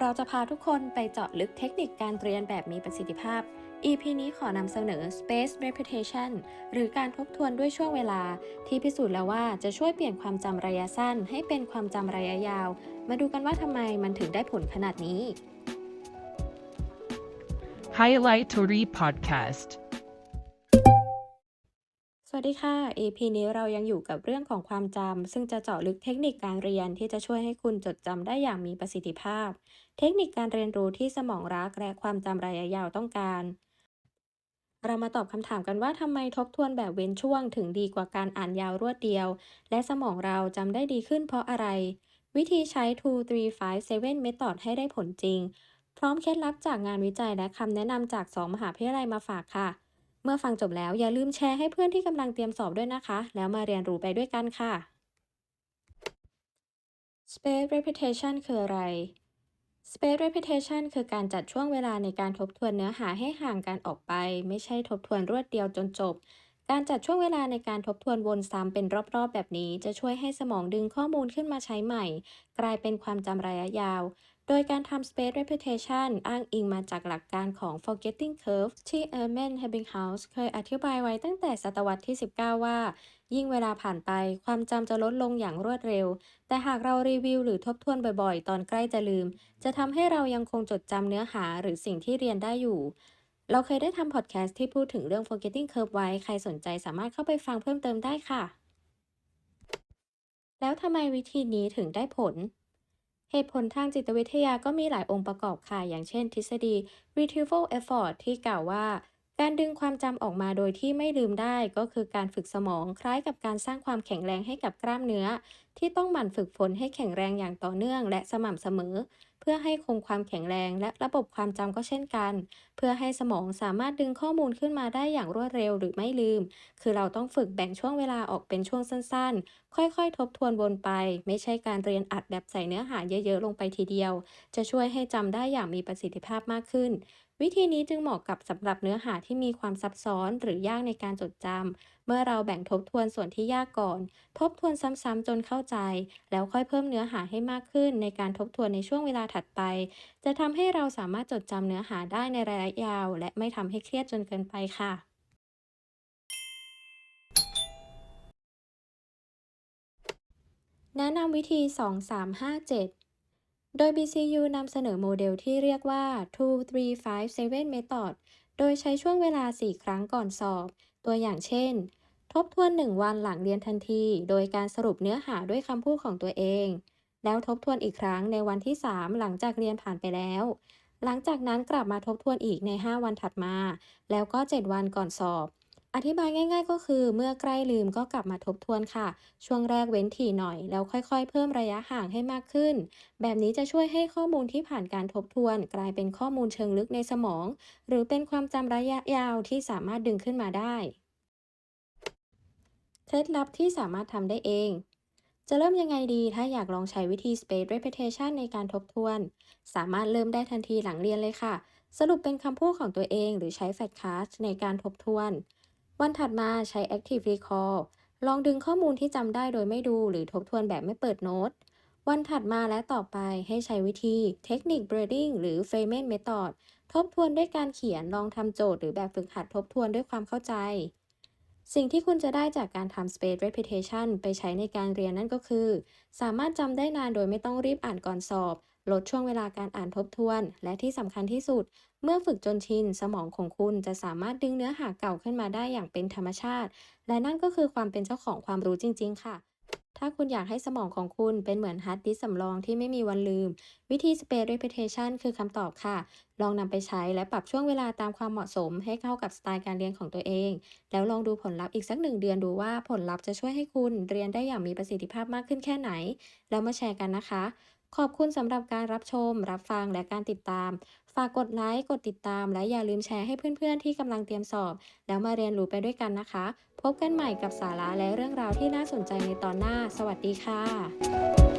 เราจะพาทุกคนไปเจาะลึกเทคนิคการเรียนแบบมีประสิทธิภาพ EP นี้ขอนำเสนอ Space Repetition หรือการทบทวนด้วยช่วงเวลา ที่พิสูจน์แล้วว่าจะช่วยเปลี่ยนความจำระยะสั้น ให้เป็นความจำระยะยาว มาดูกันว่าทำไมมันถึงได้ผลขนาดนี้ Highlight to Read Podcast วัสดีค่ะ EP นี้เรายังอยู่กับเรื่องของความจำ ซึ่งจะเจาะลึกเทคนิคการเรียนที่จะช่วยให้คุณจดจำได้อย่างมีประสิทธิภาพ เทคนิคการเรียนรู้ที่สมองรักและความจำระยะยาวต้องการ เรามาตอบคำถามกันว่าทำไมทบทวนแบบเว้นช่วงถึงดีกว่าการอ่านยาวรวดเดียว และสมองเราจำได้ดีขึ้นเพราะอะไร วิธีใช้2 3 5 7 method ให้ได้ผลจริง พร้อมเคล็ดลับจากงานวิจัยและคำแนะนำจาก 2 มหาวิทยาลัยมาฝากค่ะ เมื่อฟังจบแล้วอย่าลืมแชร์ให้เพื่อนที่กำลังเตรียมสอบด้วยนะคะ แล้วมาเรียนรู้ไปด้วยกันค่ะ Space repetition คืออะไร Space repetition คือการจัดช่วงเวลาในการทบทวนเนื้อหาให้ห่างกันออกไป ไม่ใช่ทบทวนรวดเดียวจนจบ การจัดช่วงเวลาในการทบทวนวนซ้ำเป็นรอบๆ แบบนี้ จะช่วยให้สมองดึงข้อมูลขึ้นมาใช้ใหม่ กลายเป็นความจำระยะยาว โดยการทำ space repetition อ้างอิงมาจากหลักการของ forgetting curve ที่ Erman Ebbinghaus เคยอธิบายไว้ตั้งแต่ศตวรรษที่ 19 ว่า ยิ่งเวลาผ่านไปความจำจะลดลงอย่างรวดเร็ว แต่หากเรารีวิวหรือทบทวนบ่อยๆ ตอนใกล้จะลืม จะทำให้เรายังคงจดจำเนื้อหาหรือสิ่งที่เรียนได้อยู่ เราเคยได้ทำพอดแคสต์ที่พูดถึงเรื่อง forgetting curve ไว้ ใครสนใจสามารถเข้าไปฟังเพิ่มเติมได้ค่ะ แล้วทำไมวิธีนี้ถึงได้ผล เหตุผลทางจิตวิทยาก็มีหลายองค์ประกอบค่ะ อย่างเช่น ทฤษฎี retrieval effort ที่กล่าวว่า การดึงความจำออกมาโดยที่ไม่ลืมได้ ก็คือการฝึกสมองคล้ายกับการสร้างความแข็งแรงให้กับกล้ามเนื้อ ที่ต้องหมั่นฝึกฝนให้แข็งแรงอย่างต่อเนื่อง และสม่ำเสมอ เพื่อให้คงความแข็งแรงและระบบความจำก็เช่นกัน เพื่อให้สมองสามารถดึงข้อมูลขึ้นมาได้อย่างรวดเร็วหรือไม่ลืม คือเราต้องฝึกแบ่งช่วงเวลาออกเป็นช่วงสั้นๆ ค่อยๆ ทบทวนวนไป ไม่ใช่การเรียนอัดแบบใส่เนื้อหาเยอะๆ ลงไปทีเดียว จะช่วยให้จำได้อย่างมีประสิทธิภาพมากขึ้นวิธีนี้จึงเหมาะกับสำหรับเนื้อหาที่มีความซับซ้อนหรือยากในการจดจำเมื่อเราแบ่งทบทวนส่วนที่ยากก่อน ทบทวนซ้ำๆจนเข้าใจ แล้วค่อยเพิ่มเนื้อหาให้มากขึ้น ในการทบทวนในช่วงเวลาถัดไป จะทำให้เราสามารถจดจำเนื้อหาได้ในระยะยาว และไม่ทำให้เครียดจนเกินไปค่ะแนะนำวิธี 2357 โดย BCU นำเสนอโมเดลที่เรียกว่า 2 3 5 7 method โดยใช้ช่วงเวลา 4 ครั้งก่อนสอบ ตัวอย่างเช่น ทบทวน 1 วันหลังเรียนทันที โดยการสรุปเนื้อหาด้วยคำพูดของตัวเอง แล้วทบทวนอีกครั้งในวันที่ 3 หลังจากเรียนผ่านไปแล้ว หลังจากนั้นกลับมาทบทวนอีกใน 5 วันถัดมา แล้วก็ 7 วันก่อนสอบ อธิบายง่าย ๆ ก็คือเมื่อใกล้ลืมก็กลับมาทบทวนค่ะ ช่วงแรกเว้นถี่หน่อย แล้วค่อยๆ เพิ่มระยะห่างให้มากขึ้น แบบนี้จะช่วยให้ข้อมูลที่ผ่านการทบทวน กลายเป็นข้อมูลเชิงลึกในสมอง หรือเป็นความจำระยะยาวที่สามารถดึงขึ้นมาได้เคล็ดลับที่สามารถทำได้เอง จะเริ่มยังไงดีถ้าอยากลองใช้วิธี space repetition ในการทบทวน สามารถเริ่มได้ทันทีหลังเรียนเลยค่ะ สรุปเป็นคำพูดของตัวเองหรือใช้ flashcard ในการทบทวน วันถัดมาใช้ active recall ลองดึงข้อมูลที่จำได้โดยไม่ดูหรือทบทวนแบบไม่เปิดโน้ต วันถัดมาและต่อไปให้ใช้วิธีเทคนิค braiding หรือ Feynman method ทบทวนด้วยการเขียนลองทำโจทย์หรือแบบฝึกหัดทบทวนด้วยความเข้าใจ สิ่งที่คุณจะได้จากการทำ space repetition ไปใช้ในการเรียนนั่นก็คือ สามารถจำได้นานโดยไม่ต้องรีบอ่านก่อนสอบ ลดช่วงเวลาการอ่านทบทวน และที่สำคัญที่สุด เมื่อฝึกจนชิน สมองของคุณจะสามารถดึงเนื้อหาเก่าขึ้นมาได้อย่างเป็นธรรมชาติ และนั่นก็คือความเป็นเจ้าของความรู้จริง ๆ ค่ะ ถ้าคุณอยากให้สมองของคุณเป็นเหมือนฮาร์ดดิสก์สำรองที่ไม่มีวันลืม วิธี space repetition คือคำตอบค่ะ ลองนำไปใช้และปรับช่วงเวลาตามความเหมาะสม ให้เข้ากับสไตล์การเรียนของตัวเอง แล้วลองดูผลลัพธ์อีกสักหนึ่งเดือนดูว่าผลลัพธ์จะช่วยให้คุณเรียนได้อย่างมีประสิทธิภาพมากขึ้นแค่ไหน แล้วมาแชร์กันนะคะ ขอบคุณสำหรับการรับชม รับฟังและการติดตาม ฝากกดไลค์กดติดตาม และอย่าลืมแชร์ให้เพื่อนๆ ที่กำลังเตรียมสอบ แล้วมาเรียนรู้ไปด้วยกันนะคะ พบกันใหม่กับสาระและเรื่องราวที่น่าสนใจในตอนหน้า สวัสดีค่ะ